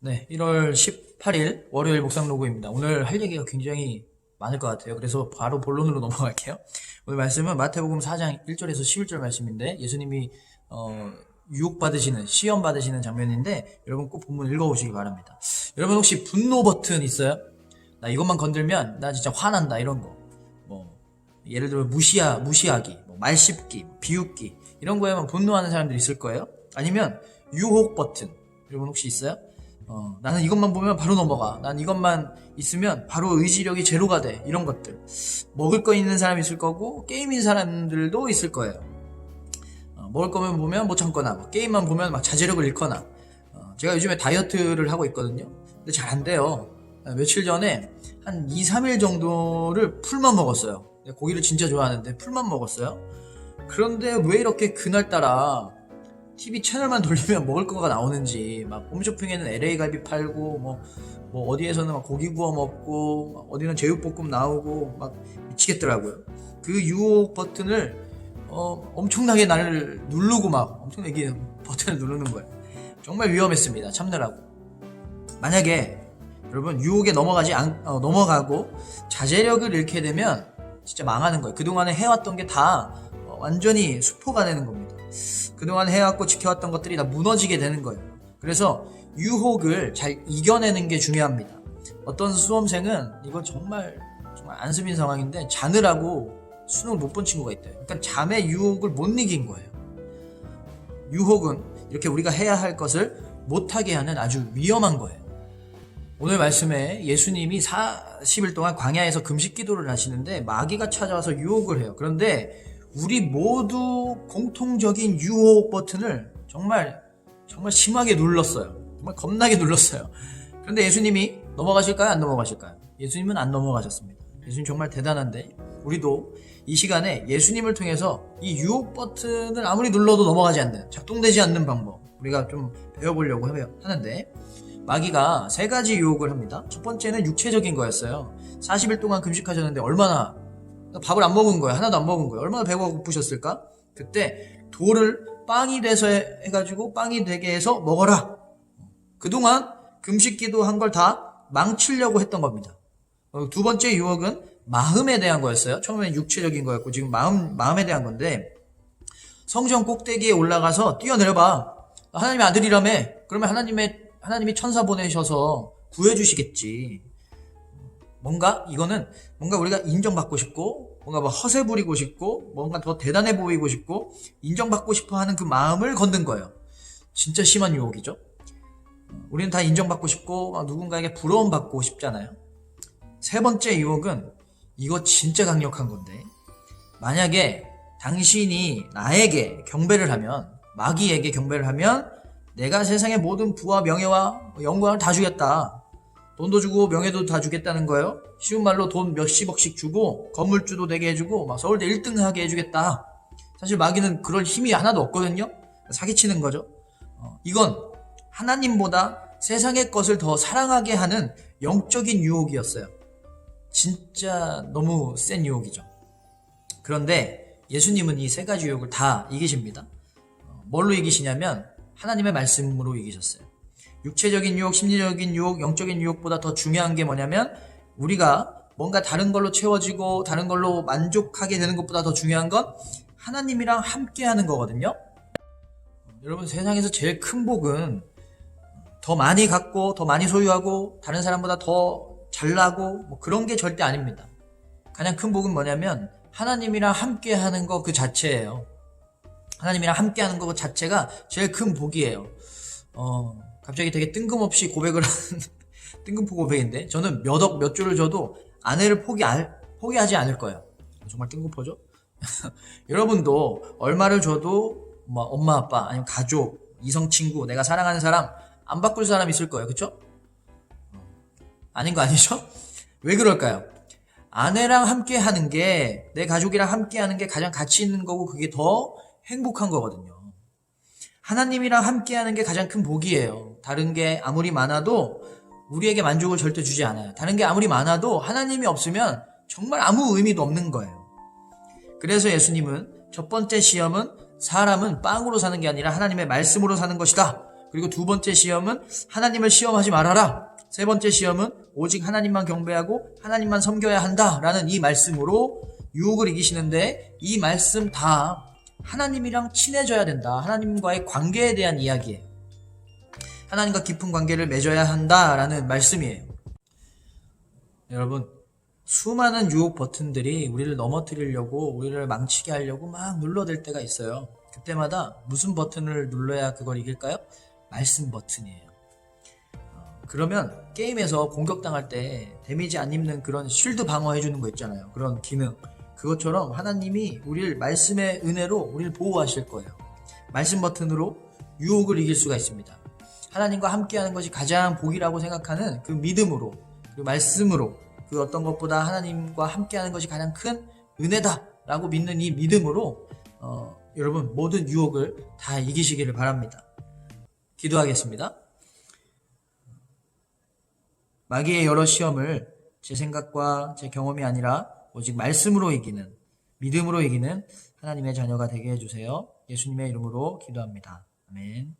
네, 1월 18일 월요일 목상 로고입니다. 오늘 할 얘기가 굉장히 많을 것 같아요. 그래서 바로 본론으로 넘어갈게요. 오늘 말씀은 마태복음 4장 1절에서 11절 말씀인데 예수님이 어, 유혹 받으시는 시험 받으시는 장면인데 여러분 꼭 본문 읽어보시기 바랍니다. 여러분 혹시 분노 버튼 있어요? 나 이것만 건들면 나 진짜 화난다 이런 거. 뭐 예를 들어 무시하 무시하기, 뭐 말씹기, 비웃기 이런 거에만 분노하는 사람들이 있을 거예요. 아니면 유혹 버튼 여러분 혹시 있어요? 어, 나는 이것만 보면 바로 넘어가. 난 이것만 있으면 바로 의지력이 제로가 돼. 이런 것들. 먹을 거 있는 사람이 있을 거고, 게임인 사람들도 있을 거예요. 어, 먹을 거면 보면 못 참거나, 뭐 게임만 보면 막 자제력을 잃거나. 어, 제가 요즘에 다이어트를 하고 있거든요. 근데 잘 안 돼요. 어, 며칠 전에 한 2, 3일 정도를 풀만 먹었어요. 고기를 진짜 좋아하는데 풀만 먹었어요. 그런데 왜 이렇게 그날따라 TV 채널만 돌리면 먹을 거가 나오는지 막 홈쇼핑에는 LA 갈비 팔고 뭐, 뭐 어디에서는 막 고기 구워 먹고 막 어디는 제육볶음 나오고 막 미치겠더라고요. 그 유혹 버튼을 어, 엄청나게 나를 누르고 막 엄청나게 버튼을 누르는 거예요. 정말 위험했습니다. 참느라고. 만약에 여러분 유혹에 넘어가지 않, 어, 넘어가고 자제력을 잃게 되면 진짜 망하는 거예요. 그동안에 해왔던 게 다 완전히 수포가 되는 겁니다. 그동안 해왔고 지켜왔던 것들이 다 무너지게 되는 거예요. 그래서 유혹을 잘 이겨내는 게 중요합니다. 어떤 수험생은 이거 정말 정말 안수빈 상황인데 자느라고 수능을 못 본 친구가 있대요. 그러니까 잠의 유혹을 못 이긴 거예요. 유혹은 이렇게 우리가 해야 할 것을 못하게 하는 아주 위험한 거예요. 오늘 말씀에 예수님이 40일 동안 광야에서 금식 기도를 하시는데 마귀가 찾아와서 유혹을 해요. 그런데 우리 모두 공통적인 유혹 버튼을 정말 정말 심하게 눌렀어요. 정말 겁나게 눌렀어요. 그런데 예수님이 넘어가실까요? 안 넘어가실까요? 예수님은 안 넘어가셨습니다. 예수님 정말 대단한데 우리도 이 시간에 예수님을 통해서 이 유혹 버튼을 아무리 눌러도 넘어가지 않는 작동되지 않는 방법 우리가 좀 배워보려고 하는데 마귀가 세 가지 유혹을 합니다. 첫 번째는 육체적인 거였어요. 40일 동안 금식하셨는데 얼마나 밥을 안 먹은 거예요. 하나도 안 먹은 거예요. 얼마나 배가 고프셨을까? 그때 돌을 빵이 돼서 해가지고 빵이 되게 해서 먹어라. 그동안 금식기도 한 걸 다 망치려고 했던 겁니다. 어, 두 번째 유혹은 마음에 대한 거였어요. 처음엔 육체적인 거였고 지금 마음 마음에 대한 건데 성전 꼭대기에 올라가서 뛰어내려봐. 하나님의 아들이라며. 그러면 하나님의 하나님이 천사 보내셔서 구해주시겠지. 뭔가 이거는 뭔가 우리가 인정받고 싶고 뭔가 뭐 허세 부리고 싶고 뭔가 더 대단해 보이고 싶고 인정받고 싶어 하는 그 마음을 건든 거예요. 진짜 심한 유혹이죠. 우리는 다 인정받고 싶고 누군가에게 부러움 받고 싶잖아요. 세 번째 유혹은 이거 진짜 강력한 건데 만약에 당신이 나에게 경배를 하면 마귀에게 경배를 하면 내가 세상의 모든 부와 명예와 영광을 다 주겠다. 돈도 주고 명예도 다 주겠다는 거예요. 쉬운 말로 돈 몇십억씩 주고 건물주도 되게 해주고 막 서울대 1등 하게 해주겠다. 사실 마귀는 그럴 힘이 하나도 없거든요. 사기치는 거죠. 어, 이건 하나님보다 세상의 것을 더 사랑하게 하는 영적인 유혹이었어요. 진짜 너무 센 유혹이죠. 그런데 예수님은 이 세 가지 유혹을 다 이기십니다. 어, 뭘로 이기시냐면 하나님의 말씀으로 이기셨어요. 육체적인 유혹, 심리적인 유혹, 영적인 유혹보다 더 중요한 게 뭐냐면 우리가 뭔가 다른 걸로 채워지고 다른 걸로 만족하게 되는 것보다 더 중요한 건 하나님이랑 함께 하는 거거든요. 여러분 세상에서 제일 큰 복은 더 많이 갖고 더 많이 소유하고 다른 사람보다 더 잘나고 뭐 그런 게 절대 아닙니다. 가장 큰 복은 뭐냐면 하나님이랑 함께 하는 거 그 자체예요. 하나님이랑 함께 하는 거 자체가 제일 큰 복이에요. 어, 갑자기 되게 뜬금없이 고백을 하는 뜬금포 고백인데 저는 몇 억몇 조를 줘도 아내를 포기 포기하지 않을 거예요. 정말 뜬금포죠? 여러분도 얼마를 줘도 뭐 엄마 아빠 아니면 가족 이성 친구 내가 사랑하는 사람 안 바꿀 사람 있을 거예요. 그쵸? 아닌 거 아니죠? 왜 그럴까요? 아내랑 함께 하는 게 내 가족이랑 함께 하는 게 가장 가치 있는 거고 그게 더 행복한 거거든요. 하나님이랑 함께 하는 게 가장 큰 복이에요. 다른 게 아무리 많아도 우리에게 만족을 절대 주지 않아요. 다른 게 아무리 많아도 하나님이 없으면 정말 아무 의미도 없는 거예요. 그래서 예수님은 첫 번째 시험은 사람은 빵으로 사는 게 아니라 하나님의 말씀으로 사는 것이다. 그리고 두 번째 시험은 하나님을 시험하지 말아라. 세 번째 시험은 오직 하나님만 경배하고 하나님만 섬겨야 한다 라는 이 말씀으로 유혹을 이기시는데 이 말씀 다 하나님이랑 친해져야 된다. 하나님과의 관계에 대한 이야기예요. 하나님과 깊은 관계를 맺어야 한다라는 말씀이에요. 여러분, 수많은 유혹 버튼들이 우리를 넘어뜨리려고 우리를 망치게 하려고 막 눌러댈 때가 있어요. 그때마다 무슨 버튼을 눌러야 그걸 이길까요? 말씀 버튼이에요. 어, 그러면 게임에서 공격당할 때 데미지 안 입는 그런 쉴드 방어해주는 거 있잖아요. 그런 기능. 그것처럼 하나님이 우리를 말씀의 은혜로 우리를 보호하실 거예요. 말씀 버튼으로 유혹을 이길 수가 있습니다. 하나님과 함께하는 것이 가장 복이라고 생각하는 그 믿음으로, 그 말씀으로, 그 어떤 것보다 하나님과 함께하는 것이 가장 큰 은혜다라고 믿는 이 믿음으로 어, 여러분 모든 유혹을 다 이기시기를 바랍니다. 기도하겠습니다. 마귀의 여러 시험을 제 생각과 제 경험이 아니라 오직 말씀으로 이기는 믿음으로 이기는 하나님의 자녀가 되게 해주세요. 예수님의 이름으로 기도합니다. 아멘.